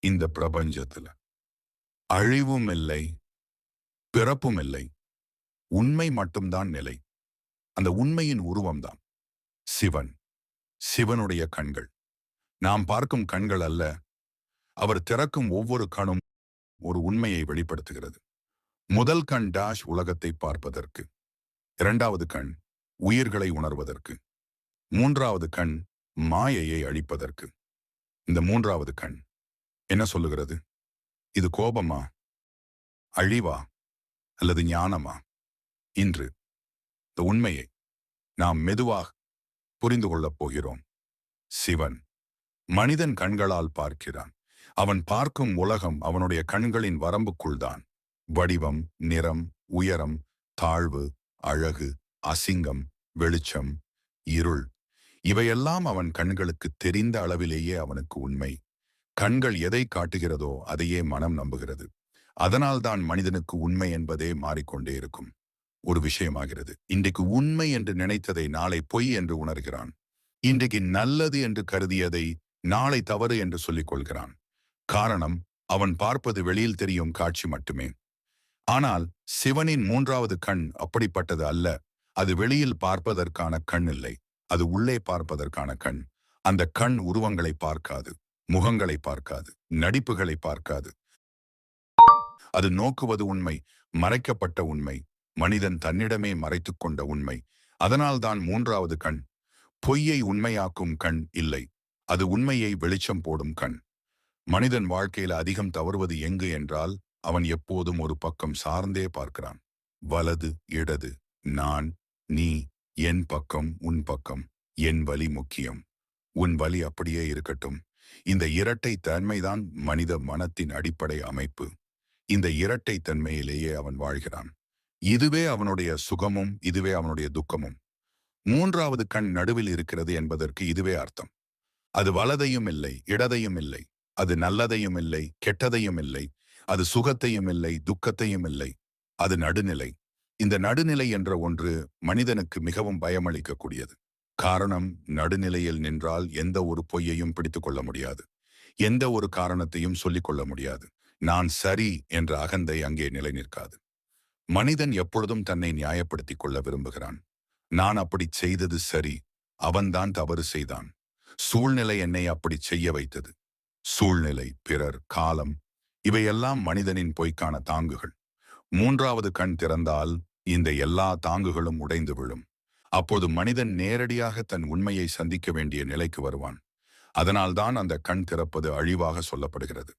இந்த பிரபஞ்சத்துல. அழிவும் இல்லை பிறப்பும் இல்லை. உண்மை மட்டும்தான் நிலை. அந்த உண்மையின் உருவம்தான். சிவன். சிவனுடைய கண்கள். நாம் பார்க்கும் கண்கள் அல்ல அவர் திறக்கும் ஒவ்வொரு கணும் ஒரு உண்மையை வெளிப்படுத்துகிறது. முதல் கண் டாஷ் உலகத்தை பார்ப்பதற்கு. இரண்டாவது கண் உயிர்களை உணர்வதற்கு. மூன்றாவது கண் மாயையை அழிப்பதற்கு. இந்த மூன்றாவது கண் என்ன சொல்லுகிறது? இது கோபமா? அழிவா? அல்லது ஞானமா? இன்று இந்த உண்மையை நாம் மெதுவாக புரிந்து கொள்ளப் போகிறோம். சிவன் மனிதன் கண்களால் பார்க்கிறான். அவன் பார்க்கும் உலகம் அவனுடைய கண்களின் வரம்புக்குள்தான் வடிவம் நிறம் உயரம் தாழ்வு அழகு அசிங்கம் வெளிச்சம் இருள் இவையெல்லாம் அவன் கண்களுக்கு தெரிந்த அளவிலேயே அவனுக்கு உண்மை. கண்கள் எதை காட்டுகிறதோ அதையே மனம் நம்புகிறது. அதனால்தான் மனிதனுக்கு உண்மை என்பதே மாறிக்கொண்டே இருக்கும். ஒரு விஷயமாகிறது. இன்றைக்கு உண்மை என்று நினைத்ததை நாளை பொய் என்று உணர்கிறான். இன்றைக்கு நல்லது என்று கருதியதை நாளை தவறு என்று சொல்லிக் கொள்கிறான். காரணம் அவன் பார்ப்பது வெளியில் தெரியும் காட்சி மட்டுமே. ஆனால் சிவனின் மூன்றாவது கண் அப்படிப்பட்டது அல்ல. அது வெளியில் பார்ப்பதற்கான கண் இல்லை. அது உள்ளே பார்ப்பதற்கான கண். அந்த கண் உருவங்களை பார்க்காது. முகங்களை பார்க்காது நடிப்புகளை பார்க்காது. அது நோக்குவது உண்மை மறைக்கப்பட்ட உண்மை மனிதன் தன்னிடமே மறைத்துக் கொண்ட உண்மை. அதனால்தான் மூன்றாவது கண் பொய்யை உண்மையாக்கும் கண் இல்லை அது உண்மையை வெளிச்சம் போடும் கண். மனிதன் வாழ்க்கையில அதிகம் தவறுவது எங்கு என்றால் அவன் எப்போதும் ஒரு பக்கம் சார்ந்தே பார்க்கிறான். வலது இடது நான் நீ என் பக்கம் உன் பக்கம் என் வலி முக்கியம். உன் வலி அப்படியே இருக்கட்டும். இந்த இரட்டை தன்மைதான் மனித மனத்தின் அடிப்படை அமைப்பு. இந்த இரட்டை தன்மையிலேயே அவன் வாழ்கிறான். இதுவே அவனுடைய சுகமும் இதுவே அவனுடைய துக்கமும். மூன்றாவது கண் நடுவில் இருக்கிறது என்பதற்கு இதுவே அர்த்தம். அது வலதையும் இல்லை இடதையும் இல்லை. அது நல்லதையும் இல்லை கெட்டதையும் இல்லை. அது சுகத்தையும் இல்லை துக்கத்தையும் இல்லை. அது நடுநிலை. இந்த நடுநிலை என்ற ஒன்று மனிதனுக்கு மிகவும் பயமளிக்கக்கூடியது. காரணம் நடுநிலையில் நின்றால் எந்த ஒரு பொய்யையும் பிடித்துக் கொள்ள முடியாது. எந்த ஒரு காரணத்தையும் சொல்லிக் கொள்ள முடியாது. நான் சரி என்ற அகந்தை அங்கே நிலை நிற்காது மனிதன் எப்பொழுதும் தன்னை நியாயப்படுத்திக் கொள்ள விரும்புகிறான். நான் அப்படி செய்தது சரி அவன்தான் தவறு செய்தான். சூழ்நிலை என்னை அப்படி செய்ய வைத்தது. சூழ்நிலை பிறர் காலம் இவையெல்லாம் மனிதனின் பொய்க்கான தாங்குகள். மூன்றாவது கண் திறந்தால் இந்த எல்லா தாங்குகளும் உடைந்து விழும். அப்போது மனிதன் நேரடியாக தன் உண்மையை சந்திக்க வேண்டிய நிலைக்கு வருவான். அதனால்தான் அந்த கண் திறப்பது அழிவாக சொல்லப்படுகிறது.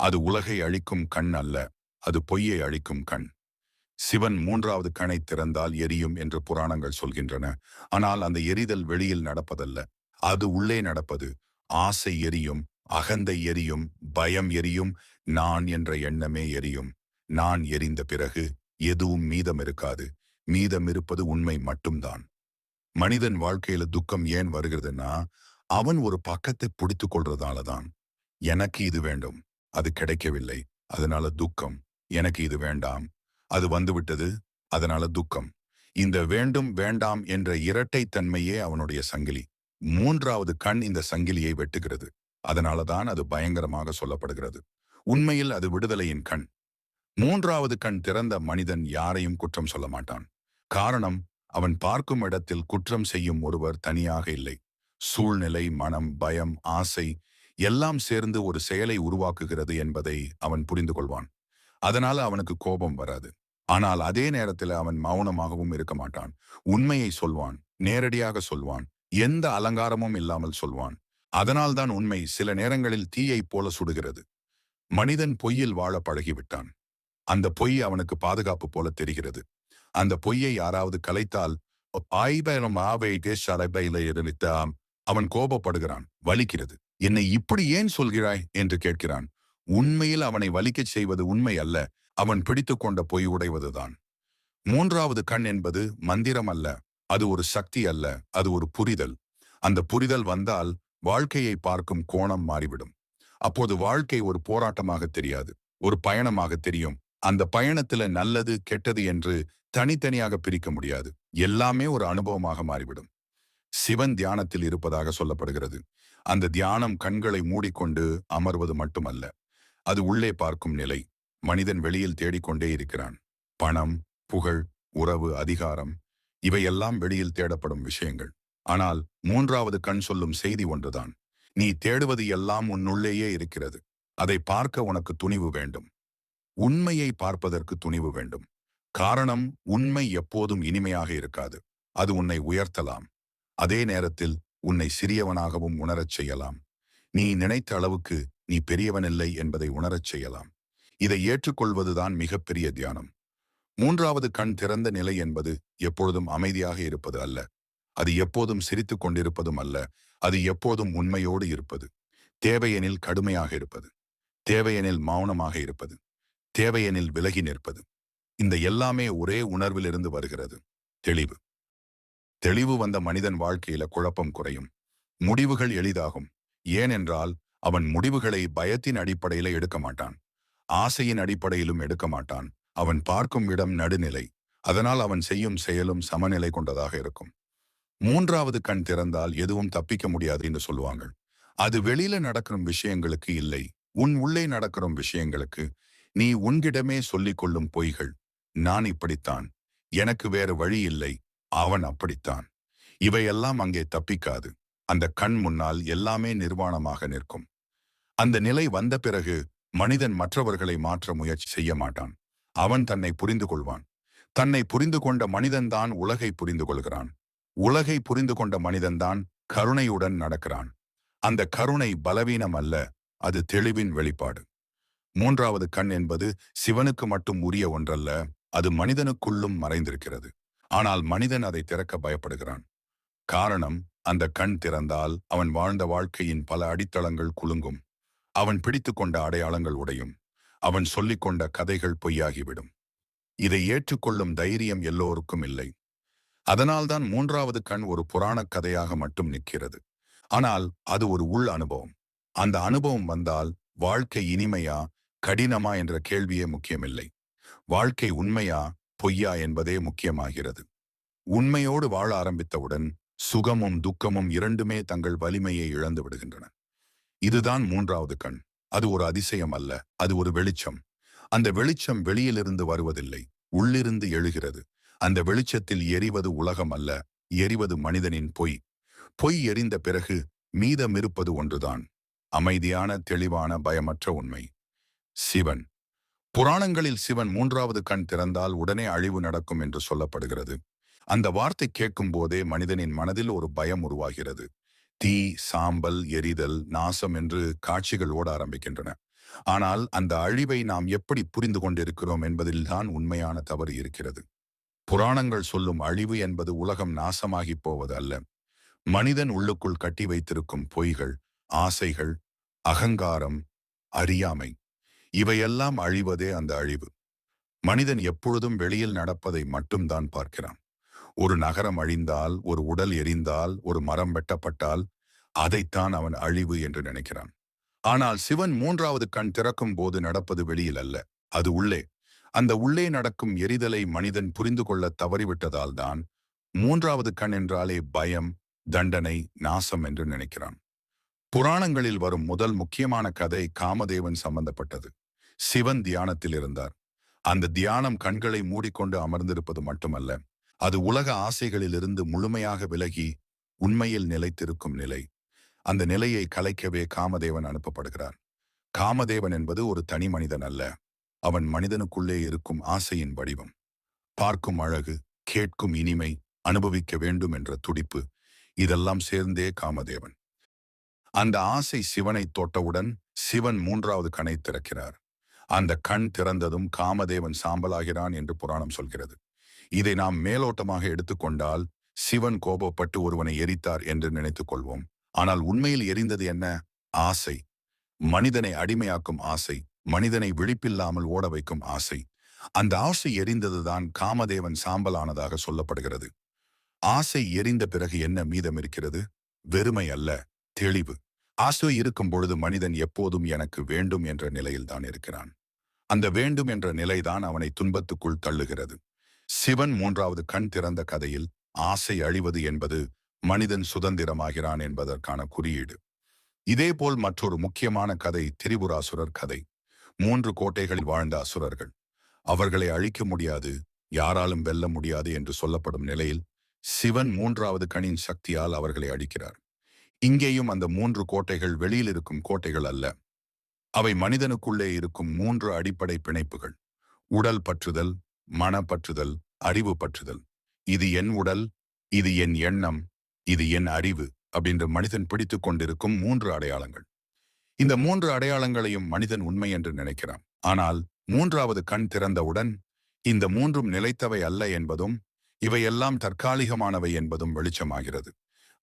அது உலகை அழிக்கும் கண் அல்ல அது பொய்யை அழிக்கும் கண். சிவன் மூன்றாவது கணை திறந்தால் எரியும் என்று புராணங்கள் சொல்கின்றன. ஆனால் அந்த எரிதல் வெளியில் நடப்பதல்ல. அது உள்ளே நடப்பது ஆசை எரியும் அகந்தை எரியும் பயம் எரியும் நான் என்ற எண்ணமே எரியும். நான் எரிந்த பிறகு எதுவும் மீதம் இருக்காது. மீதம் இருப்பது உண்மை மட்டும்தான். மனிதன் வாழ்க்கையில துக்கம் ஏன் வருகிறதுன்னா அவன் ஒரு பக்கத்தை பிடித்து கொள்றதாலதான். எனக்கு இது வேண்டும் அது கிடைக்கவில்லை அதனால துக்கம். எனக்கு இது வேண்டாம் அது வந்துவிட்டது அதனால துக்கம். இந்த வேண்டும் வேண்டாம் என்ற இரட்டை தன்மையே அவனுடைய சங்கிலி. மூன்றாவது கண் இந்த சங்கிலியை வெட்டுகிறது. அதனாலதான் அது பயங்கரமாக சொல்லப்படுகிறது. உண்மையில் அது விடுதலையின் கண். மூன்றாவது கண் திறந்த மனிதன் யாரையும் குற்றம் சொல்ல மாட்டான். காரணம் அவன் பார்க்கும் இடத்தில் குற்றம் செய்யும் ஒருவர் தனியாக இல்லை. சூழ்நிலை மனம் பயம் ஆசை எல்லாம் சேர்ந்து ஒரு செயலை உருவாக்குகிறது என்பதை அவன் புரிந்து கொள்வான். அதனால அவனுக்கு கோபம் வராது. ஆனால் அதே நேரத்தில் அவன் மௌனமாகவும் இருக்க மாட்டான். உண்மையை சொல்வான் நேரடியாக சொல்வான் எந்த அலங்காரமும் இல்லாமல் சொல்வான். அதனால்தான் உண்மை சில நேரங்களில் தீயைப் போல சுடுகிறது. மனிதன் பொய்யில் வாழ பழகிவிட்டான். அந்த பொய் அவனுக்கு பாதுகாப்பு போல தெரிகிறது. அந்த பொய்யை யாராவது கலைத்தால் அவன் கோபப்படுகிறான் வலிக்கிறது. என்னை இப்படி ஏன் சொல்கிறாய்? என்று கேட்கிறான். உண்மையில் அவனை வலிக்கச் செய்வது உண்மை அல்ல. அவன் பிடித்து கொண்ட பொய் உடைவதுதான் மூன்றாவது கண் என்பது மந்திரம் அல்ல. அது ஒரு சக்தி அல்ல. அது ஒரு புரிதல். அந்த புரிதல் வந்தால் வாழ்க்கையை பார்க்கும் கோணம் மாறிவிடும். அப்போது வாழ்க்கை ஒரு போராட்டமாக தெரியாது. ஒரு பயணமாக தெரியும். அந்த பயணத்துல நல்லது கெட்டது என்று தனித்தனியாக பிரிக்க முடியாது. எல்லாமே ஒரு அனுபவமாக மாறிவிடும். சிவன் தியானத்தில் இருப்பதாக சொல்லப்படுகிறது. அந்த தியானம் கண்களை மூடிக்கொண்டு அமர்வது மட்டுமல்ல. அது உள்ளே பார்க்கும் நிலை. மனிதன் வெளியில் தேடிக்கொண்டே இருக்கிறான். பணம் புகழ் உறவு அதிகாரம் இவையெல்லாம் வெளியில் தேடப்படும் விஷயங்கள். ஆனால் மூன்றாவது கண் சொல்லும் செய்தி ஒன்றுதான். நீ தேடுவது எல்லாம் உன்னுள்ளேயே இருக்கிறது. அதை பார்க்க உனக்கு துணிவு வேண்டும். உண்மையை பார்ப்பதற்கு துணிவு வேண்டும். காரணம் உண்மை எப்போதும் இனிமையாக இருக்காது. அது உன்னை உயர்த்தலாம். அதே நேரத்தில் உன்னை சிறியவனாகவும் உணரச் செய்யலாம். நீ நினைத்த அளவுக்கு நீ பெரியவனில்லை என்பதை உணரச் செய்யலாம். இதை ஏற்றுக்கொள்வதுதான் மிகப்பெரிய தியானம். மூன்றாவது கண் திறந்த நிலை என்பது எப்பொழுதும் அமைதியாக இருப்பது அல்ல. அது எப்போதும் சிரித்துக் கொண்டிருப்பதும் அல்ல. அது எப்போதும் உண்மையோடு இருப்பது. தேவையெனில் கடுமையாக இருப்பது. தேவையெனில் மௌனமாக இருப்பது. தேவையெனில் விலகி நிற்பது. இந்த எல்லாமே ஒரே உணர்விலிருந்து வருகிறது. தெளிவு. தெளிவு வந்த மனிதன் வாழ்க்கையில குழப்பம் குறையும். முடிவுகள் எளிதாகும். ஏனென்றால் அவன் முடிவுகளை பயத்தின் அடிப்படையில எடுக்க மாட்டான். ஆசையின் அடிப்படையிலும் எடுக்க மாட்டான். அவன் பார்க்கும் இடம் நடுநிலை. அதனால் அவன் செய்யும் செயலும் சமநிலை கொண்டதாக இருக்கும். மூன்றாவது கண் திறந்தால் எதுவும் தப்பிக்க முடியாது என்று சொல்லுவாங்க அது வெளியில நடக்கும் விஷயங்களுக்கு இல்லை. உன் உள்ளே நடக்கும் விஷயங்களுக்கு நீ உன்கிடமே சொல்லிக் கொள்ளும் பொய்கள். நான் இப்படித்தான். எனக்கு வேறு வழி இல்லை. அவன் அப்படித்தான். இவையெல்லாம் அங்கே தப்பிக்காது. அந்த கண் முன்னால் எல்லாமே நிர்வாணமாக நிற்கும். அந்த நிலை வந்த பிறகு மனிதன் மற்றவர்களை மாற்ற முயற்சி செய்ய மாட்டான். அவன் தன்னை புரிந்து கொள்வான். தன்னை புரிந்து கொண்ட மனிதன்தான் உலகை புரிந்து கொள்கிறான். உலகை புரிந்து கொண்ட மனிதன்தான் கருணையுடன் நடக்கிறான். அந்த கருணை பலவீனம் அல்ல அது தெளிவின் வெளிப்பாடு. மூன்றாவது கண் என்பது சிவனுக்கு மட்டும் உரிய ஒன்றல்ல அது மனிதனுக்குள்ளும் மறைந்திருக்கிறது. ஆனால் மனிதன் அதை திறக்க பயப்படுகிறான். காரணம் அந்த கண் திறந்தால் அவன் வாழ்ந்த வாழ்க்கையின் பல அடித்தளங்கள் குலுங்கும். அவன் பிடித்து கொண்ட அடையாளங்கள் உடையும். அவன் சொல்லிக் கொண்ட கதைகள் பொய்யாகிவிடும். இதை ஏற்றுக்கொள்ளும் தைரியம் எல்லோருக்கும் இல்லை. அதனால்தான் மூன்றாவது கண் ஒரு புராணக் கதையாக மட்டும் நிற்கிறது. ஆனால் அது ஒரு உள் அனுபவம். அந்த அனுபவம் வந்தால் வாழ்க்கை இனிமையா கடினமா என்ற கேள்வியே முக்கியமில்லை. வாழ்க்கை உண்மையா பொய்யா என்பதே முக்கியமாகிறது. உண்மையோடு வாழ ஆரம்பித்தவுடன் சுகமும் துக்கமும் இரண்டுமே தங்கள் வலிமையை இழந்து விடுகின்றன. இதுதான் மூன்றாவது கண். அது ஒரு அதிசயம் அல்ல அது ஒரு வெளிச்சம். அந்த வெளிச்சம் வெளியிலிருந்து வருவதில்லை உள்ளிருந்து எழுகிறது. அந்த வெளிச்சத்தில் எரிவது உலகம் அல்ல எரிவது மனிதனின் பொய். பொய் எரிந்த பிறகு மீதமிருப்பது ஒன்றுதான். அமைதியான தெளிவான பயமற்ற உண்மை. சிவன். புராணங்களில் சிவன் மூன்றாவது கண் திறந்தால் உடனே அழிவு நடக்கும் என்று சொல்லப்படுகிறது. அந்த வார்த்தை கேட்கும் போதே மனிதனின் மனதில் ஒரு பயம் உருவாகிறது. தீ சாம்பல் எரிதல் நாசம் என்று காட்சிகள் ஓட ஆரம்பிக்கின்றன. ஆனால் அந்த அழிவை நாம் எப்படி புரிந்து கொண்டிருக்கிறோம் என்பதில்தான் உண்மையான தவறு இருக்கிறது. புராணங்கள் சொல்லும் அழிவு என்பது உலகம் நாசமாகி போவது அல்ல. மனிதன் உள்ளுக்குள் கட்டி வைத்திருக்கும் பொய்கள் ஆசைகள் அகங்காரம் அறியாமை இவையெல்லாம் அழிவதே அந்த அழிவு. மனிதன் எப்பொழுதும் வெளியில் நடப்பதை மட்டும்தான் பார்க்கிறான். ஒரு நகரம் அழிந்தால் ஒரு உடல் எரிந்தால் ஒரு மரம் வெட்டப்பட்டால் அதைத்தான் அவன் அழிவு என்று நினைக்கிறான். ஆனால் சிவன் மூன்றாவது கண் திறக்கும் போது நடப்பது வெளியில் அல்ல அது உள்ளே. அந்த உள்ளே நடக்கும் எரிதலை மனிதன் புரிந்து கொள்ள தவறிவிட்டதால் தான் மூன்றாவது கண் என்றாலே பயம் தண்டனை நாசம் என்று நினைக்கிறான். புராணங்களில் வரும் முதல் முக்கியமான கதை காமதேவன் சம்பந்தப்பட்டது. சிவன் தியானத்தில் இருந்தார். அந்த தியானம் கண்களை மூடிக்கொண்டு அமர்ந்திருப்பது மட்டுமல்ல அது உலக ஆசைகளிலிருந்து முழுமையாக விலகி உண்மையில் நிலைத்திருக்கும் நிலை. அந்த நிலையை கலைக்கவே காமதேவன் அனுப்பப்படுகிறார். காமதேவன் என்பது ஒரு தனி மனிதன் அல்ல அவன் மனிதனுக்குள்ளே இருக்கும் ஆசையின் வடிவம். பார்க்கும் அழகு கேட்கும் இனிமை அனுபவிக்க வேண்டும் என்ற துடிப்பு இதெல்லாம் சேர்ந்தே காமதேவன். அந்த ஆசை சிவனை தொட்டவுடன் சிவன் மூன்றாவது கணை திறக்கிறார். அந்த கண் திறந்ததும் காமதேவன் சாம்பலாகிறான் என்று புராணம் சொல்கிறது. இதை நாம் மேலோட்டமாக எடுத்துக்கொண்டால் சிவன் கோபப்பட்டு ஒருவனை எரித்தார் என்று நினைத்துக் கொள்வோம். ஆனால் உண்மையில் எரிந்தது என்ன? ஆசை. மனிதனை அடிமையாக்கும் ஆசை. மனிதனை விழிப்பில்லாமல் ஓட வைக்கும் ஆசை. அந்த ஆசை எரிந்ததுதான் காமதேவன் சாம்பலானதாக சொல்லப்படுகிறது. ஆசை எரிந்த பிறகு என்ன மீதம் இருக்கிறது? வெறுமை அல்ல தெளிவு. ஆசை இருக்கும் பொழுது மனிதன் எப்போதும் எனக்கு வேண்டும் என்ற நிலையில்தான் இருக்கிறான். அந்த வேண்டும் என்ற நிலைதான் அவனை துன்பத்துக்குள் தள்ளுகிறது. சிவன் மூன்றாவது கண் திறந்த கதையில் ஆசை அழிவது என்பது மனிதன் சுதந்திரமாகிறான் என்பதற்கான குறியீடு. இதேபோல் மற்றொரு முக்கியமான கதை திரிபுராசுரர் கதை. மூன்று கோட்டைகளில் வாழ்ந்த அசுரர்கள். அவர்களை அழிக்க முடியாது யாராலும் வெல்ல முடியாது என்று சொல்லப்படும் நிலையில் சிவன் மூன்றாவது கணின் சக்தியால் அவர்களை அழிக்கிறார். இங்கேயும் அந்த மூன்று கோட்டைகள் வெளியில் இருக்கும் கோட்டைகள் அல்ல. அவை மனிதனுக்குள்ளே இருக்கும் மூன்று அடிப்படை பிணைப்புகள். உடல் பற்றுதல் மனப்பற்றுதல் அறிவு பற்றுதல். இது என் உடல் இது என் எண்ணம் இது என் அறிவு அப்படின்ற மனிதன் பிடித்துக் கொண்டிருக்கும் மூன்று அடையாளங்கள். இந்த மூன்று அடையாளங்களையும் மனிதன் உண்மை என்று நினைக்கிறான். ஆனால் மூன்றாவது கண் திறந்தவுடன் இந்த மூன்றும் நிலைத்தவை அல்ல என்பதும் இவையெல்லாம் தற்காலிகமானவை என்பதும் வெளிச்சமாகிறது.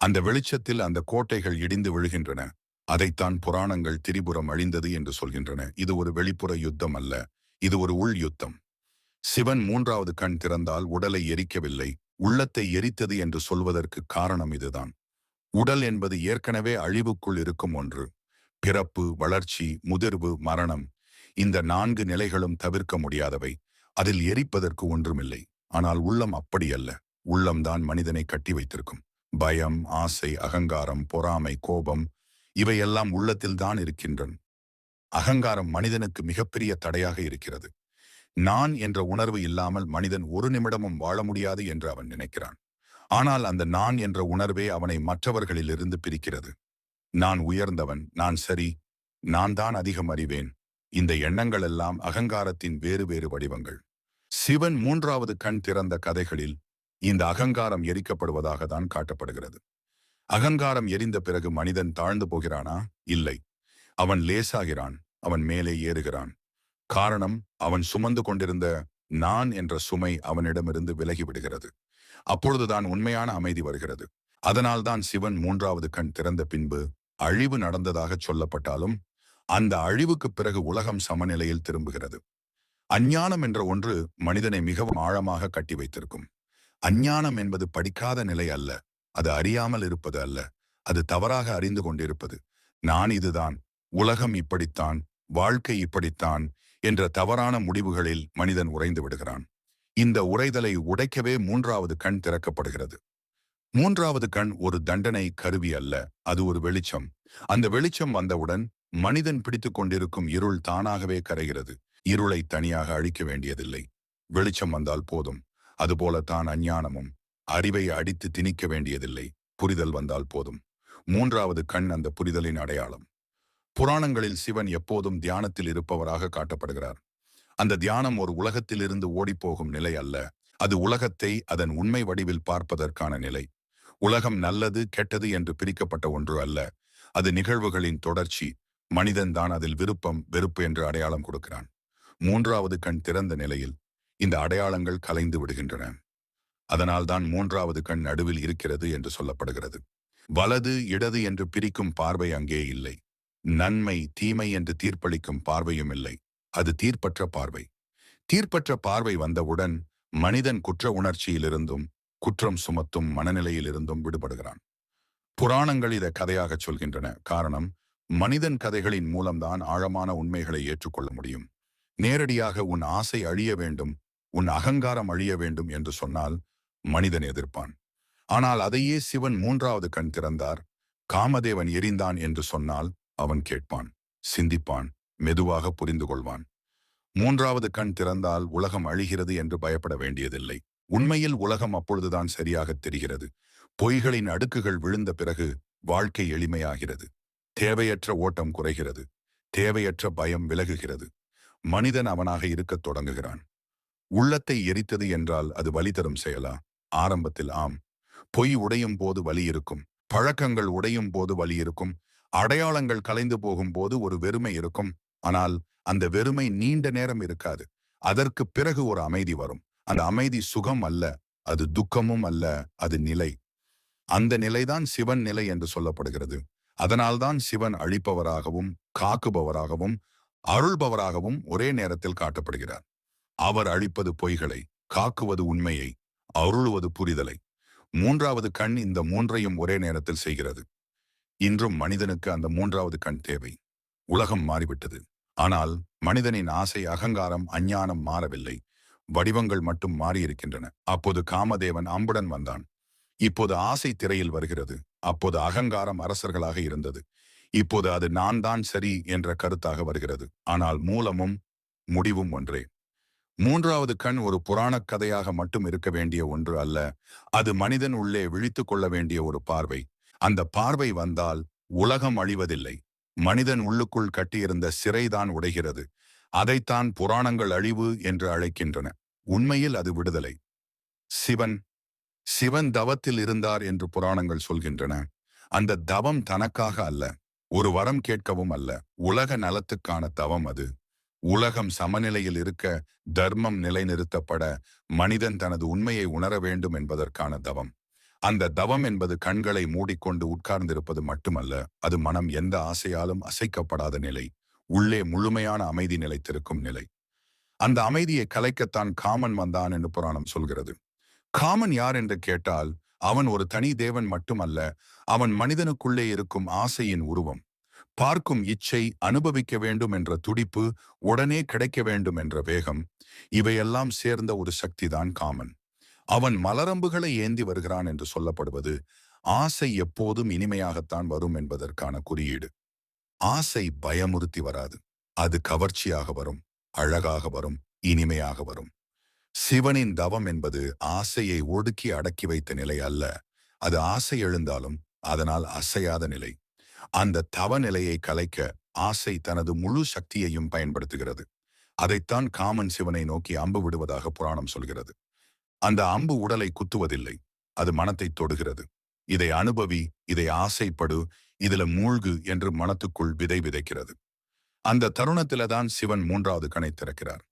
அந்த வெளிச்சத்தில் அந்த கோட்டைகள் இடிந்து விழுகின்றன. அதைத்தான் புராணங்கள் திரிபுரம் அழிந்தது என்று சொல்கின்றன. இது ஒரு வெளிப்புற யுத்தம் அல்ல. இது ஒரு உள் யுத்தம். சிவன் மூன்றாவது கண் திறந்தால் உடலை எரிக்கவில்லை. உள்ளத்தை எரித்தது என்று சொல்வதற்கு காரணம் இதுதான். உடல் என்பது ஏற்கனவே அழிவுக்குள் இருக்கும் ஒன்று. பிறப்பு வளர்ச்சி முதிர்வு மரணம் இந்த நான்கு நிலைகளும் தவிர்க்க முடியாதவை. அதில் எரிப்பதற்கு ஒன்றுமில்லை. ஆனால் உள்ளம் அப்படியல்ல உள்ளம்தான் மனிதனை கட்டி வைத்திருக்கும். பயம் ஆசை அகங்காரம் பொறாமை கோபம் இவையெல்லாம் உள்ளத்தில் தான் இருக்கின்றன. அகங்காரம் மனிதனுக்கு மிகப்பெரிய தடையாக இருக்கிறது. நான் என்ற உணர்வு இல்லாமல் மனிதன் ஒரு நிமிடமும் வாழ முடியாது என்று அவன் நினைக்கிறான். ஆனால் அந்த நான் என்ற உணர்வே அவனை மற்றவர்களிலிருந்து பிரிக்கிறது. நான் உயர்ந்தவன் நான் சரி நான் தான் அதிகம் அறிவேன். இந்த எண்ணங்கள் எல்லாம் அகங்காரத்தின் வேறு வேறு வடிவங்கள். சிவன் மூன்றாவது கண் திறந்த கதைகளில் இந்த அகங்காரம் எரிக்கப்படுவதாக தான் காட்டப்படுகிறது. அகங்காரம் எரிந்த பிறகு மனிதன் தாழ்ந்து போகிறானா? இல்லை. அவன் லேசாகிறான் அவன் மேலே ஏறுகிறான். காரணம் அவன் சுமந்து கொண்டிருந்த நான் என்ற சுமை அவனிடமிருந்து விலகிவிடுகிறது. அப்பொழுதுதான் உண்மையான அமைதி வருகிறது. அதனால்தான் சிவன் மூன்றாவது கண் திறந்த பின்பு அழிவு நடந்ததாக சொல்லப்பட்டாலும் அந்த அழிவுக்கு பிறகு உலகம் சமநிலையில் திரும்புகிறது. அஞ்ஞானம் என்ற ஒன்று மனிதனை மிகவும் ஆழமாக கட்டி வைத்திருக்கும். அஞ்ஞானம் என்பது படிக்காத நிலை அல்ல. அது அறியாமல் இருப்பது அல்ல. அது தவறாக அறிந்து கொண்டிருப்பது. நான் இதுதான். உலகம் இப்படித்தான். வாழ்க்கை இப்படித்தான் என்ற தவறான முடிவுகளில் மனிதன் உறைந்து விடுகிறான். இந்த உரைதலை உடைக்கவே மூன்றாவது கண் திறக்கப்படுகிறது. மூன்றாவது கண் ஒரு தண்டனை கருவி அல்ல. அது ஒரு வெளிச்சம். அந்த வெளிச்சம் வந்தவுடன் மனிதன் பிடித்துக் கொண்டிருக்கும் இருள் தானாகவே கரைகிறது. இருளை தனியாக அழிக்க வேண்டியதில்லை. வெளிச்சம் வந்தால் போதும். அதுபோலத்தான் அஞ்ஞானமும். அறிவை அடித்து திணிக்க வேண்டியதில்லை. புரிதல் வந்தால் போதும். மூன்றாவது கண் அந்த புரிதலின் அடையாளம். புராணங்களில் சிவன் எப்போதும் தியானத்தில் இருப்பவராக காட்டப்படுகிறார். அந்த தியானம் ஒரு உலகத்திலிருந்து ஓடிப்போகும் நிலை அல்ல. அது உலகத்தை அதன் உண்மை வடிவில் பார்ப்பதற்கான நிலை. உலகம் நல்லது கெட்டது என்று பிரிக்கப்பட்ட ஒன்று அல்ல. அது நிகழ்வுகளின் தொடர்ச்சி. மனிதன்தான் அதில் விருப்பம் வெறுப்பு என்று அடையாளம் கொடுக்கிறான். மூன்றாவது கண் திறந்த நிலையில் இந்த அடையாளங்கள் கலைந்து விடுகின்றன. அதனால்தான் மூன்றாவது கண் நடுவில் இருக்கிறது என்று சொல்லப்படுகிறது. வலது இடது என்று பிரிக்கும் பார்வை அங்கே இல்லை. நன்மை தீமை என்று தீர்ப்பளிக்கும் பார்வையும் இல்லை. அது தீர்ப்பற்ற பார்வை. தீர்ப்பற்ற பார்வை வந்தவுடன் மனிதன் குற்ற உணர்ச்சியிலிருந்தும் குற்றம் சுமத்தும் மனநிலையிலிருந்தும் விடுபடுகிறான். புராணங்கள் இதை கதையாகச் சொல்கின்றன. காரணம் மனிதன் கதைகளின் மூலம்தான் ஆழமான உண்மைகளை ஏற்றுக்கொள்ள முடியும். நேரடியாக உன் ஆசை அழிய வேண்டும் உன் அகங்காரம் அழிய வேண்டும் என்று சொன்னால் மனிதன் எதிர்ப்பான். ஆனால் அதையே சிவன் மூன்றாவது கண் திறந்தார். காமதேவன் எரிந்தான் என்று சொன்னால் அவன் கேட்பான் சிந்திப்பான் மெதுவாக புரிந்து கொள்வான். மூன்றாவது கண் திறந்தால் உலகம் அழிகிறது என்று பயப்பட வேண்டியதில்லை. உண்மையில் உலகம் அப்பொழுதுதான் சரியாக தெரிகிறது. பொய்களின் அடுக்குகள் விழுந்த பிறகு வாழ்க்கை எளிமையாகிறது. தேவையற்ற ஓட்டம் குறைகிறது. தேவையற்ற பயம் விலகுகிறது. மனிதன் அவனாக இருக்கத் தொடங்குகிறான். உள்ளத்தை எரித்தது என்றால் அது வலி தரும் செயலா ஆரம்பத்தில் ஆம். பொய் உடையும் போது வலி இருக்கும். பழக்கங்கள் உடையும் போது வலி இருக்கும். அடையாளங்கள் கலைந்து போகும்போது ஒரு வெறுமை இருக்கும். ஆனால் அந்த வெறுமை நீண்ட நேரம் இருக்காது. அதற்கு பிறகு ஒரு அமைதி வரும். அந்த அமைதி சுகம் அல்ல அது துக்கமும் அல்ல அது நிலை. அந்த நிலைதான் சிவன் நிலை என்று சொல்லப்படுகிறது. அதனால்தான் சிவன் அழிப்பவராகவும் காக்குபவராகவும் அருள்பவராகவும் ஒரே நேரத்தில் காட்டப்படுகிறார். அவர் அழிப்பது பொய்களை காக்குவது உண்மையை அருளுவது புரிதலை. மூன்றாவது கண் இந்த மூன்றையும் ஒரே நேரத்தில் செய்கிறது. இன்றும் மனிதனுக்கு அந்த மூன்றாவது கண் தேவை. உலகம் மாறிவிட்டது. ஆனால் மனிதனின் ஆசை அகங்காரம் அஞ்ஞானம் மாறவில்லை. வடிவங்கள் மட்டும் மாறியிருக்கின்றன. அப்போது காமதேவன் அம்புடன் வந்தான். இப்போது ஆசை திரையில் வருகிறது. அப்போது அகங்காரம் அரசர்களாக இருந்தது. இப்போது அது நான் தான் சரி என்ற கருத்தாக வருகிறது. ஆனால் மூலமும் முடிவும் ஒன்றே. மூன்றாவது கண் ஒரு புராணக் கதையாக மட்டும் இருக்க வேண்டிய ஒன்று அல்ல அது மனிதன் உள்ளே விழித்துக் கொள்ள வேண்டிய ஒரு பார்வை. அந்த பார்வை வந்தால் உலகம் அழிவதில்லை. மனிதன் உள்ளுக்குள் கட்டியிருந்த சிறைதான் உடைகிறது. அதைத்தான் புராணங்கள் அழிவு என்று அழைக்கின்றன. உண்மையில் அது விடுதலை. சிவன் சிவன் தவத்தில் இருந்தார் என்று புராணங்கள் சொல்கின்றன. அந்த தவம் தனக்காக அல்ல ஒரு வரம் கேட்கவும் அல்ல. உலக நலத்துக்கான தவம் அது. உலகம் சமநிலையில் இருக்க தர்மம் நிலைநிறுத்தப்பட மனிதன் தனது உண்மையை உணர வேண்டும் என்பதற்கான தவம். அந்த தவம் என்பது கண்களை மூடிக்கொண்டு உட்கார்ந்திருப்பது மட்டுமல்ல அது மனம் எந்த ஆசையாலும் அசைக்கப்படாத நிலை உள்ளே முழுமையான அமைதி நிலைத்திருக்கும் நிலை. அந்த அமைதியை கலைக்கத்தான் காமன் வந்தான் என்று புராணம் சொல்கிறது. காமன் யார் என்று கேட்டால் அவன் ஒரு தனி தேவன் மட்டுமல்ல அவன் மனிதனுக்குள்ளே இருக்கும் ஆசையின் உருவம். பார்க்கும் இச்சை அனுபவிக்க வேண்டும் என்ற துடிப்பு உடனே கிடைக்க வேண்டும் என்ற வேகம் இவையெல்லாம் சேர்ந்த ஒரு சக்திதான் காமன். அவன் மலரம்புகளை ஏந்தி வருகிறான் என்று சொல்லப்படுவது ஆசை எப்போதும் இனிமையாகத்தான் வரும் என்பதற்கான குறியீடு. ஆசை பயமுறுத்தி வராது. அது கவர்ச்சியாக வரும் அழகாக வரும் இனிமையாக வரும். சிவனின் தவம் என்பது ஆசையை ஒடுக்கி அடக்கி வைத்த நிலை அல்ல. அது ஆசை எழுந்தாலும் அதனால் அசையாத நிலை. அந்த தவ நிலையை கலைக்க ஆசை தனது முழு சக்தியையும் பயன்படுத்துகிறது. அதைத்தான் காமன் சிவனை நோக்கி அம்பு விடுவதாக புராணம் சொல்கிறது. அந்த அம்பு உடலை குத்துவதில்லை அது மனத்தை தொடுகிறது. இதை அனுபவி இதை ஆசைப்படு இதுல மூழ்கு என்று மனத்துக்குள் விதை விதைக்கிறது. அந்த தருணத்தில தான் சிவன் மூன்றாவது கணை திறக்கிறார்.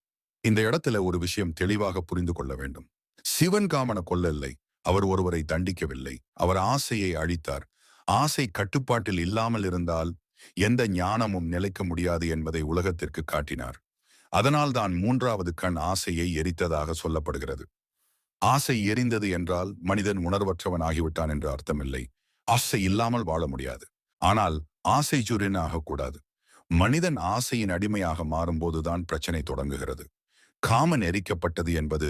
இந்த இடத்துல ஒரு விஷயம் தெளிவாக புரிந்து கொள்ள வேண்டும். சிவன் காமன கொல்லவில்லை அவர் ஒருவரை தண்டிக்கவில்லை அவர் ஆசையை அழித்தார் ஆசை கட்டுப்பாட்டில் இல்லாமல் இருந்தால் எந்த ஞானமும் நிலைக்க முடியாது என்பதை உலகத்திற்கு காட்டினார். அதனால் தான் மூன்றாவது கண் ஆசையை எரித்ததாக சொல்லப்படுகிறது. ஆசை எரிந்தது என்றால் மனிதன் உணர்வற்றவன் ஆகிவிட்டான் என்று அர்த்தமில்லை. ஆசை இல்லாமல் வாழ முடியாது. ஆனால் ஆசை ஜுரின் ஆகக்கூடாது மனிதன் ஆசையின் அடிமையாக மாறும்போதுதான் பிரச்சனை தொடங்குகிறது. காமன் எரிக்கப்பட்டது என்பது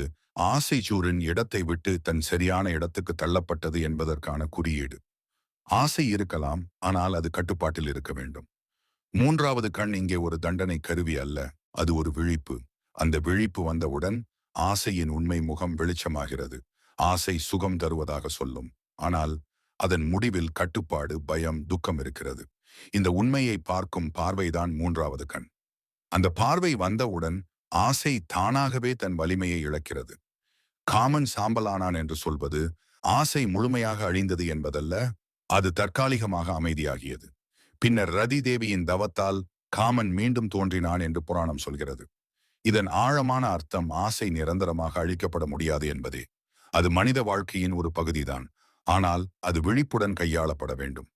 ஆசை சூரின் இடத்தை விட்டு தன் சரியான இடத்துக்கு தள்ளப்பட்டது என்பதற்கான குறியீடு. ஆசை இருக்கலாம் ஆனால் அது கட்டுப்பாட்டில் இருக்க வேண்டும். மூன்றாவது கண் இங்கே ஒரு தண்டனை கருவி அல்ல அது ஒரு விழிப்பு. அந்த விழிப்பு வந்தவுடன் ஆசையின் உண்மை முகம் வெளிச்சமாகிறது. ஆசை சுகம் தருவதாக சொல்லும். ஆனால் அதன் முடிவில் கட்டுப்பாடு பயம் துக்கம் இருக்கிறது. இந்த உண்மையை பார்க்கும் பார்வைதான் மூன்றாவது கண். அந்த பார்வை வந்தவுடன் ஆசை தானாகவே தன் வலிமையை இழக்கிறது. காமன் சாம்பலானான் என்று சொல்வது ஆசை முழுமையாக அழிந்தது என்பதல்ல அது தற்காலிகமாக அமைதியாகியது. பின்னர் ரதி தேவியின் தவத்தால் காமன் மீண்டும் தோன்றினான் என்று புராணம் சொல்கிறது. இதன் ஆழமான அர்த்தம் ஆசை நிரந்தரமாக அழிக்கப்பட முடியாது என்பதே. அது மனித வாழ்க்கையின் ஒரு பகுதிதான். ஆனால் அது விழிப்புடன் கையாளப்பட வேண்டும்.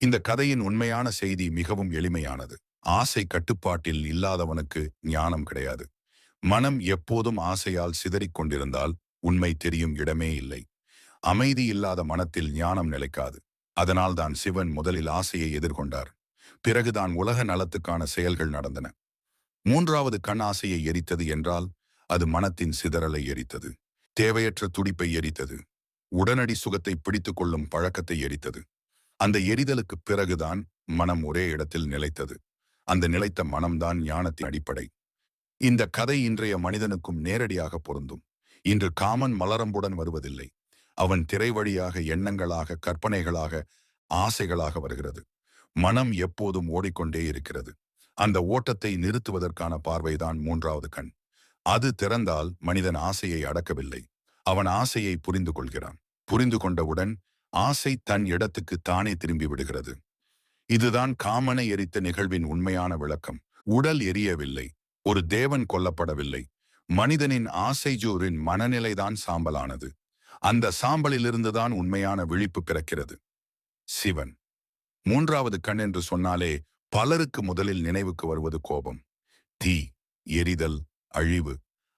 இந்த கதையின் உண்மையான செய்தி மிகவும் எளிமையானது. ஆசை கட்டுப்பாட்டில் இல்லாதவனுக்கு ஞானம் கிடையாது. மனம் எப்போதும் ஆசையால் சிதறிக் கொண்டிருந்தால் உண்மை தெரியும் இடமே இல்லை. அமைதி இல்லாத மனத்தில் ஞானம் நிலைக்காது. அதனால்தான் சிவன் முதலில் ஆசையை எதிர்கொண்டார். பிறகுதான் உலக நலத்துக்கான செயல்கள் நடந்தன. மூன்றாவது கண் ஆசையை எரித்தது என்றால் அது மனத்தின் சிதறலை எரித்தது. தேவையற்ற துடிப்பை எரித்தது. உடனடி சுகத்தை பிடித்து கொள்ளும் பழக்கத்தை எரித்தது. அந்த எரிதலுக்கு பிறகுதான் மனம் ஒரே இடத்தில் நிலைத்தது. அந்த நிலைத்த மனம்தான் ஞானத்தின் அடிப்படை. இந்த கதை இன்றைய மனிதனுக்கும் நேரடியாக பொருந்தும். இன்று காமன் மலரம்புடன் வருவதில்லை. அவன் திரை வழியாக எண்ணங்களாக கற்பனைகளாக ஆசைகளாக வருகிறது. மனம் எப்போதும் ஓடிக்கொண்டே இருக்கிறது. அந்த ஓட்டத்தை நிறுத்துவதற்கான பார்வைதான் மூன்றாவது கண். அது திறந்தால் மனிதன் ஆசையை அடக்கவில்லை. அவன் ஆசையை புரிந்து கொள்கிறான். புரிந்து கொண்டவுடன் ஆசை தன் இடத்துக்கு தானே திரும்பி விடுகிறது. இதுதான் காமனை எரித்த நிகழ்வின் உண்மையான விளக்கம். உடல் எரியவில்லை. ஒரு தேவன் கொல்லப்படவில்லை. மனிதனின் ஆசை ஜோரின் மனநிலைதான் சாம்பலானது. அந்த சாம்பலிலிருந்துதான் உண்மையான விழிப்பு பிறக்கிறது. சிவன். மூன்றாவது கண் என்று சொன்னாலே பலருக்கு முதலில் நினைவுக்கு வருவது கோபம். தீ எரிதல் அழிவு.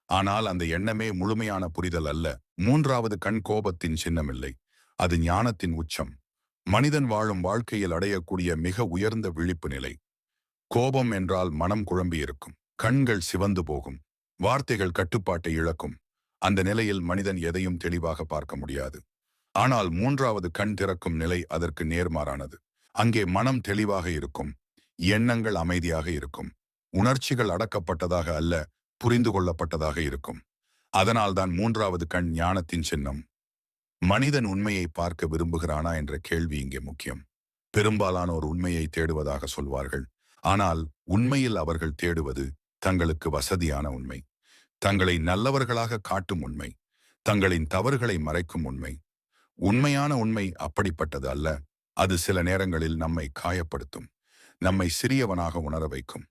ஆனால் அந்த எண்ணமே முழுமையான புரிதல் அல்ல. மூன்றாவது கண் கோபத்தின் சின்னமில்லை. அது ஞானத்தின் உச்சம். மனிதன் வாழும் வாழ்க்கையில் அடையக்கூடிய மிக உயர்ந்த விழிப்பு நிலை. கோபம் என்றால் மனம் குழம்பியிருக்கும். கண்கள் சிவந்து போகும். வார்த்தைகள் கட்டுப்பாட்டை இழக்கும். அந்த நிலையில் மனிதன் எதையும் தெளிவாக பார்க்க முடியாது. ஆனால் மூன்றாவது கண் திறக்கும் நிலை அதற்கு நேர்மாறானது. அங்கே மனம் தெளிவாக இருக்கும். எண்ணங்கள் அமைதியாக இருக்கும். உணர்ச்சிகள் அடக்கப்பட்டதாக அல்ல புரிந்து கொள்ளப்பட்டதாக இருக்கும். அதனால்தான் மூன்றாவது கண் ஞானத்தின் சின்னம். மனிதன் உண்மையை பார்க்க விரும்புகிறானா என்ற கேள்வி இங்கே முக்கியம். பெரும்பாலானோர் உண்மையை தேடுவதாக சொல்வார்கள். ஆனால் உண்மையில் அவர்கள் தேடுவது தங்களுக்கு வசதியான உண்மை. தங்களை நல்லவர்களாக காட்டும் உண்மை தங்களின் தவறுகளை மறைக்கும் உண்மை. உண்மையான உண்மை அப்படிப்பட்டது அல்ல அது சில நேரங்களில் நம்மை காயப்படுத்தும் நம்மை சிறியவனாக உணர வைக்கும்.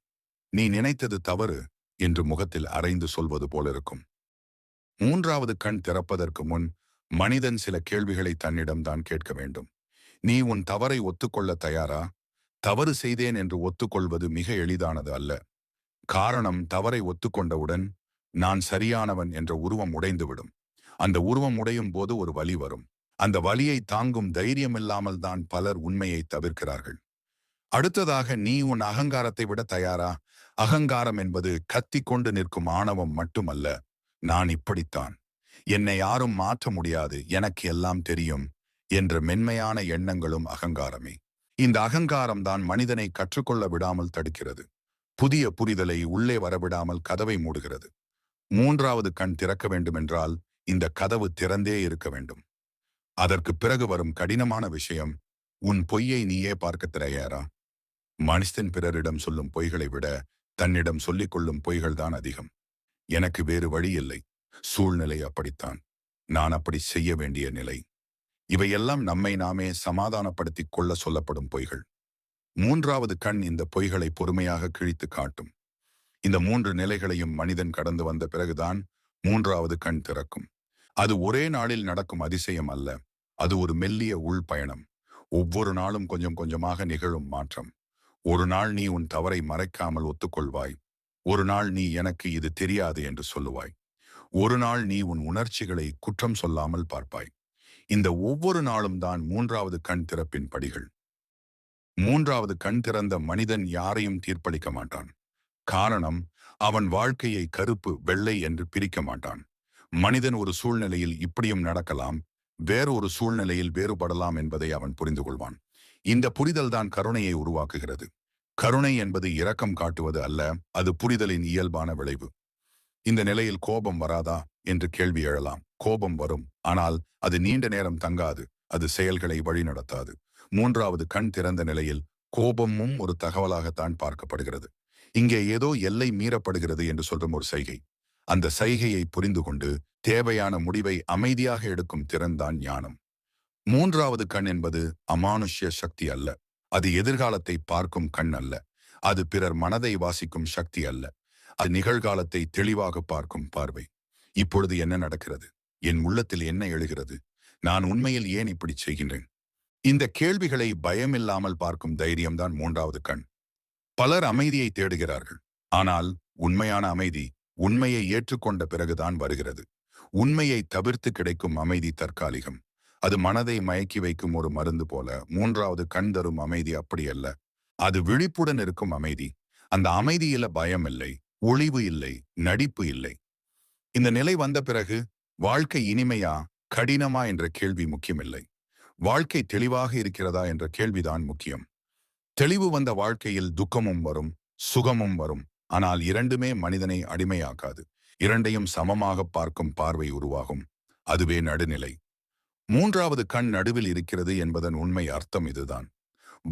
நீ நினைத்தது தவறு என்று முகத்தில் அரைந்து சொல்வது போலிருக்கும். மூன்றாவது கண் திறப்பதற்கு முன் மனிதன் சில கேள்விகளை தன்னிடம்தான் கேட்க வேண்டும். நீ உன் தவறை ஒத்துக்கொள்ள தயாரா? தவறு செய்தேன் என்று ஒத்துக்கொள்வது மிக எளிதானது அல்ல. காரணம் தவறை ஒத்துக்கொண்டவுடன் நான் சரியானவன் என்ற உருவம் உடைந்துவிடும். அந்த உருவம் உடையும் போது ஒரு வலி வரும். அந்த வலியை தாங்கும் தைரியமில்லாமல் தான் பலர் உண்மையை தவிர்க்கிறார்கள். அடுத்ததாக நீ உன் அகங்காரத்தை விட தயாரா? அகங்காரம் என்பது கத்தி கொண்டு நிற்கும் ஆணவம் மட்டுமல்ல நான் இப்படித்தான். என்னை யாரும் மாற்ற முடியாது எனக்கு எல்லாம் தெரியும் என்ற மென்மையான எண்ணங்களும் அகங்காரமே. இந்த அகங்காரம் தான் மனிதனை கற்றுக்கொள்ள விடாமல் தடுக்கிறது. புதிய புரிதலை உள்ளே வரவிடாமல் கதவை மூடுகிறது. மூன்றாவது கண் திறக்க வேண்டுமென்றால் இந்த கதவு திறந்தே இருக்க வேண்டும். அதற்கு பிறகு வரும் கடினமான விஷயம் உன் பொய்யை நீயே பார்க்க திரையாரா மனுஷன் பிறரிடம் சொல்லும் பொய்களை விட தன்னிடம் சொல்லிக் கொள்ளும் பொய்கள்தான் அதிகம். எனக்கு வேறு வழி இல்லை. சூழ்நிலை அப்படித்தான். நான் அப்படி செய்ய வேண்டிய நிலை. இவையெல்லாம் நம்மை நாமே சமாதானப்படுத்திக் கொள்ள சொல்லப்படும் பொய்கள். மூன்றாவது கண் இந்த பொய்களை பொறுமையாக கிழித்து காட்டும். இந்த மூன்று நிலைகளையும் மனிதன் கடந்து வந்த பிறகுதான் மூன்றாவது கண் திறக்கும். அது ஒரே நாளில் நடக்கும் அதிசயம் அல்ல. அது ஒரு மெல்லிய உள் பயணம். ஒவ்வொரு நாளும் கொஞ்சம் கொஞ்சமாக நிகழும் மாற்றம். ஒரு நாள் நீ உன் தவறை மறைக்காமல் ஒத்துக்கொள்வாய். ஒரு நாள் நீ எனக்கு இது தெரியாது என்று சொல்லுவாய். ஒரு நாள் நீ உன் உணர்ச்சிகளை குற்றம் சொல்லாமல் பார்ப்பாய். இந்த ஒவ்வொரு நாளும் தான் மூன்றாவது கண் திறப்பின் படிகள். மூன்றாவது கண் திறந்த மனிதன் யாரையும் தீர்ப்பளிக்க மாட்டான். காரணம் அவன் வாழ்க்கையை கருப்பு வெள்ளை என்று பிரிக்க மாட்டான். மனிதன் ஒரு சூழ்நிலையில் இப்படியும் நடக்கலாம் வேறு ஒரு சூழ்நிலையில் வேறுபடலாம் என்பதை அவன் புரிந்து கொள்வான் இந்த புரிதல்தான் கருணையை உருவாக்குகிறது. கருணை என்பது இரக்கம் காட்டுவது அல்ல அது புரிதலின் இயல்பான விளைவு. இந்த நிலையில் கோபம் வராதா என்று கேள்வி எழலாம். கோபம் வரும் ஆனால் அது நீண்ட நேரம் தங்காது அது செயல்களை வழிநடத்தாது. மூன்றாவது கண் திறந்த நிலையில் கோபமும் ஒரு தகவலாகத்தான் பார்க்கப்படுகிறது. இங்கே ஏதோ எல்லை மீறப்படுகிறது என்று சொல்லும் ஒரு சைகை. அந்த சைகையை புரிந்து கொண்டு தேவையான முடிவை அமைதியாக எடுக்கும் திறன்தான் ஞானம். மூன்றாவது கண் என்பது அமானுஷ்ய சக்தி அல்ல. அது எதிர்காலத்தை பார்க்கும் கண் அல்ல. அது பிறர் மனதை வாசிக்கும் சக்தி அல்ல. அது நிகழ்காலத்தை தெளிவாக பார்க்கும் பார்வை. இப்பொழுது என்ன நடக்கிறது? என் உள்ளத்தில் என்ன எழுகிறது? நான் உண்மையில் ஏன் இப்படி செய்கின்றேன்? இந்த கேள்விகளை பயமில்லாமல் பார்க்கும் தைரியம்தான் மூன்றாவது கண். பலர் அமைதியை தேடுகிறார்கள். ஆனால் உண்மையான அமைதி உண்மையை ஏற்றுக்கொண்ட பிறகுதான் வருகிறது. உண்மையை தவிர்த்து கிடைக்கும் அமைதி தற்காலிகம். அது மனதை மயக்கி வைக்கும் ஒரு மருந்து போல மூன்றாவது கண் தரும் அமைதி அப்படியல்ல அது விழிப்புடன் இருக்கும் அமைதி. அந்த அமைதியில பயம் இல்லை ஒளிவு இல்லை நடிப்பு இல்லை. இந்த நிலை வந்த பிறகு வாழ்க்கை இனிமையா கடினமா என்ற கேள்வி முக்கியமில்லை. வாழ்க்கை தெளிவாக இருக்கிறதா என்ற கேள்விதான் முக்கியம். தெளிவு வந்த வாழ்க்கையில் துக்கமும் வரும் சுகமும் வரும். ஆனால் இரண்டுமே மனிதனை அடிமையாக்காது. இரண்டையும் சமமாக பார்க்கும் பார்வை உருவாகும். அதுவே நடுநிலை. மூன்றாவது கண் நடுவில் இருக்கிறது என்பதன் உண்மை அர்த்தம் இதுதான்.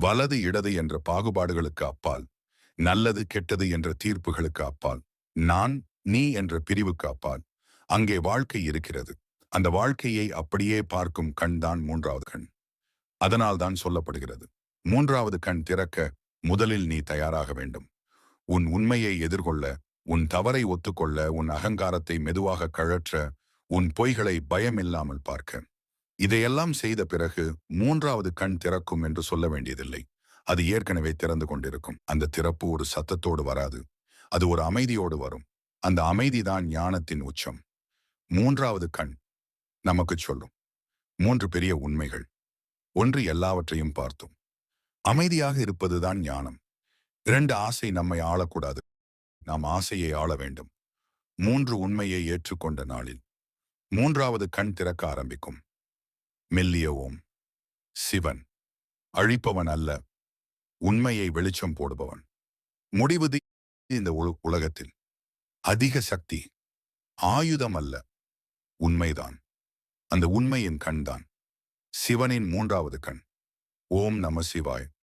வலது இடது என்ற பாகுபாடுகளுக்கு அப்பால் நல்லது கெட்டது என்ற தீர்ப்புகளுக்கு அப்பால் நான் நீ என்ற பிரிவுக்கு அப்பால் அங்கே வாழ்க்கை இருக்கிறது. அந்த வாழ்க்கையை அப்படியே பார்க்கும் கண் தான் மூன்றாவது கண். அதனால்தான் சொல்லப்படுகிறது. மூன்றாவது கண் திறக்க முதலில் நீ தயாராக வேண்டும். உன் உண்மையை எதிர்கொள்ள உன் தவறை ஒத்துக்கொள்ள உன் அகங்காரத்தை மெதுவாக கழற்ற உன் பொய்களை பயமில்லாமல் பார்க்க. இதையெல்லாம் செய்த பிறகு மூன்றாவது கண் திறக்கும் என்று சொல்ல வேண்டியதில்லை. அது ஏற்கனவே திறந்து கொண்டிருக்கும். அந்த திறப்பு ஒரு சத்தத்தோடு வராது. அது ஒரு அமைதியோடு வரும். அந்த அமைதிதான் ஞானத்தின் உச்சம். மூன்றாவது கண் நமக்கு சொல்லும். மூன்று பெரிய உண்மைகள். ஒன்று எல்லாவற்றையும் பார்த்தோம். அமைதியாக இருப்பதுதான் ஞானம். இரண்டு ஆசை நம்மை ஆளக்கூடாது. நாம் ஆசையை ஆள வேண்டும். மூன்று உண்மையை ஏற்றுக்கொண்ட நாளில். மூன்றாவது கண் திறக்க ஆரம்பிக்கும். மெல்லிய ஓம். சிவன். அழிப்பவன் அல்ல. உண்மையை வெளிச்சம் போடுபவன். முடிவுதி இந்த உல- உலகத்தில். அதிக சக்தி. ஆயுதம் அல்ல. உண்மைதான். அந்த உண்மையின் கண்தான். சிவனின் மூன்றாவது கண். ஓம் நம சிவாய்.